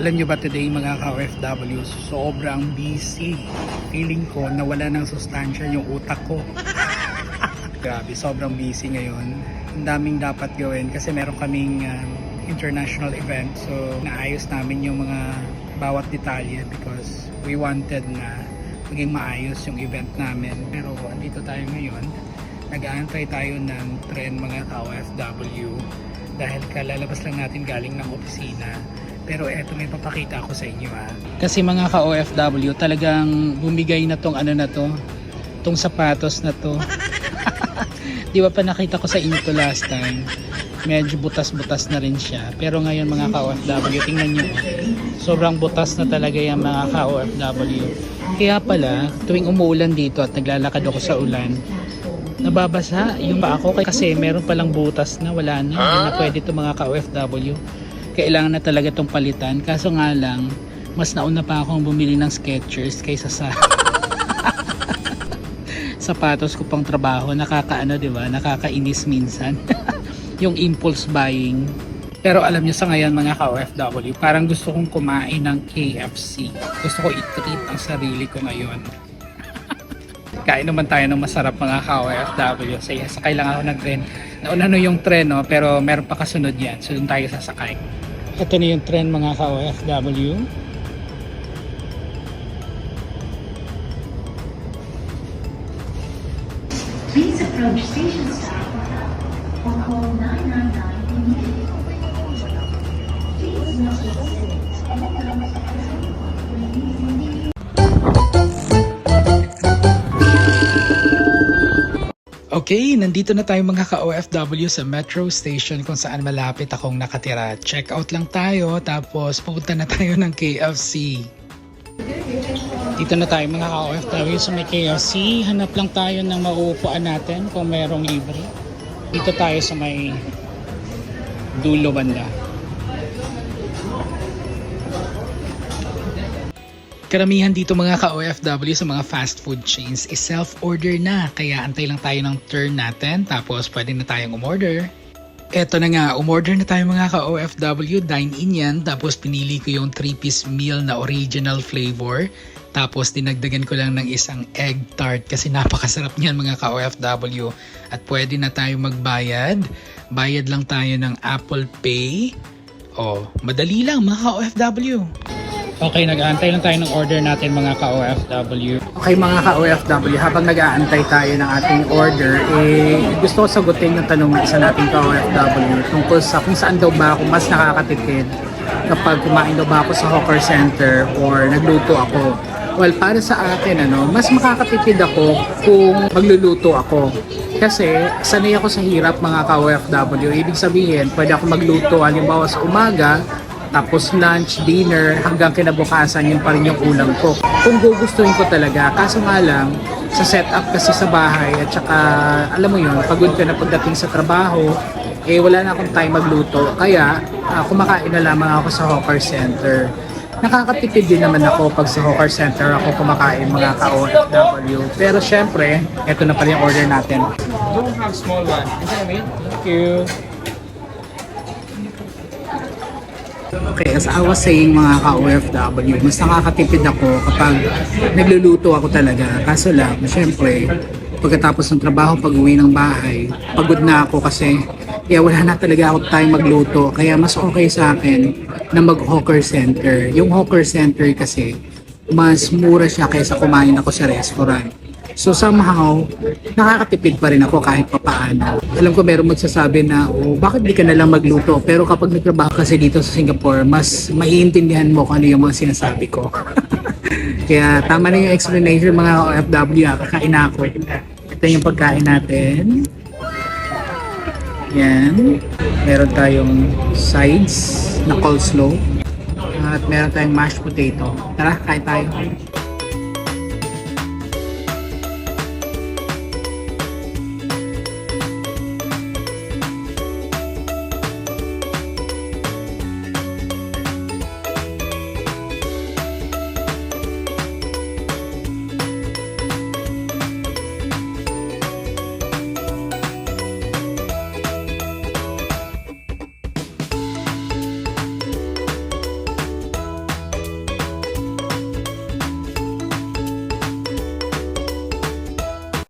Alam nyo ba today mga ka-OFW, sobrang busy. Feeling ko nawala ng sustansya yung utak ko. Grabe, sobrang busy ngayon. Ang daming dapat gawin kasi meron kaming um, international event. So, naayos namin yung mga bawat detalye because we wanted na maging maayos yung event namin. Pero andito tayo ngayon. Nag-aantay tayo ng tren mga ka-OFW dahil kalalabas lang natin galing ng opisina. Pero eto may papakita ako sa inyo ha. Kasi mga ka-OFW talagang bumigay na tong ano na to, tong sapatos na to. Di ba pa nakita ko sa inyo to last time? Medyo butas-butas na rin siya. Pero ngayon mga ka-OFW, tingnan nyo. Sobrang butas na talaga yung mga ka-OFW. Kaya pala, tuwing umuulan dito at naglalakad ako sa ulan, nababasa yung pa ako kasi meron palang butas na wala na. Hindi na pwede to mga ka-OFW. Kailangan na talaga tong palitan. Kaso nga lang, mas nauna pa akong bumili ng Skechers kaysa sa sapatos ko pang trabaho. Nakakaano, di ba? Nakakainis minsan. yung impulse buying. Pero alam niyo sa ngayon mga ka-OFW, parang gusto kong kumain ng KFC. Gusto ko i-treat ang sarili ko ngayon. Kain naman tayo ng masarap mga ka-OFW. Sige, sakay lang ako ng tren. Nauna no yung tren, no? pero meron pa kasunod yan. So, doon tayo sasakay. Ito na yung tren mga ka-OFW. Please approach station staff or call 999 immediately. Please note Okay, nandito na tayo mga ka-OFW sa metro station kung saan malapit akong nakatira. Check out lang tayo tapos pupunta na tayo ng KFC. Dito na tayo mga ka-OFW sa may KFC. Hanap lang tayo ng mauupuan natin kung merong libre. Dito tayo sa may dulo banda. Karamihan dito mga ka-OFW sa mga fast food chains is self-order na. Kaya antay lang tayo ng turn natin tapos pwede na tayong umorder. Eto na nga, umorder na tayo mga ka-OFW, dine-in yan. Tapos pinili ko yung 3-piece meal na original flavor. Tapos dinagdagan ko lang ng isang egg tart kasi napakasarap niyan mga ka-OFW. At pwede na tayo magbayad. Bayad lang tayo ng Apple Pay. Oh, madali lang mga ka-OFW. Okay, nag-aantay lang tayo ng order natin mga ka-OFW. Okay mga ka-OFW, habang nag-aantay tayo ng ating order, eh, gusto ko sagutin yung tanong ng isa nating ka-OFW tungkol sa kung saan daw ba ako mas nakakatipid kapag kumain daw ba ako sa hawker center or nagluto ako. Well, para sa akin, ano, mas makakatipid ako kung magluluto ako. Kasi sanay ako sa hirap mga ka-OFW. Ibig sabihin, pwede ako magluto halimbawa sa umaga, tapos lunch, dinner, hanggang kinabukasan, yun pa rin yung ulam ko. Kung gugustuhin ko talaga, kaso nga lang, sa setup kasi sa bahay, at saka, alam mo yun, pagod ka na pagdating sa trabaho, eh wala na akong time magluto. Kaya, ah, kumakain na lamang ako sa hawker center. Nakakatipid din naman ako pag sa hawker center ako kumakain mga ka-OFW. Pero syempre, eto na pala yung order natin. Don't have small one. Is that? Thank you. Okay, as I was saying mga ka-OFW, mas nakakatipid ako kapag nagluluto ako talaga. Kaso lang, syempre, pagkatapos ng trabaho, pag uwi ng bahay, pagod na ako kasi kaya wala na talaga ako time magluto. Kaya mas okay sa akin na mag-hawker center. Yung hawker center kasi, mas mura siya kaysa kumain ako sa restaurant. So somehow, nakakatipid pa rin ako kahit papaano. Alam ko meron magsasabi na, oh, bakit di ka na lang magluto? Pero kapag nagtrabaho kasi dito sa Singapore, mas maiintindihan mo kung ano yung mga sinasabi ko. Kaya tama na yung explanation mga OFW, ah. kakain ako. Ito yung pagkain natin. Yan. Meron tayong sides na coleslaw. At meron tayong mashed potato. Tara, kain tayo.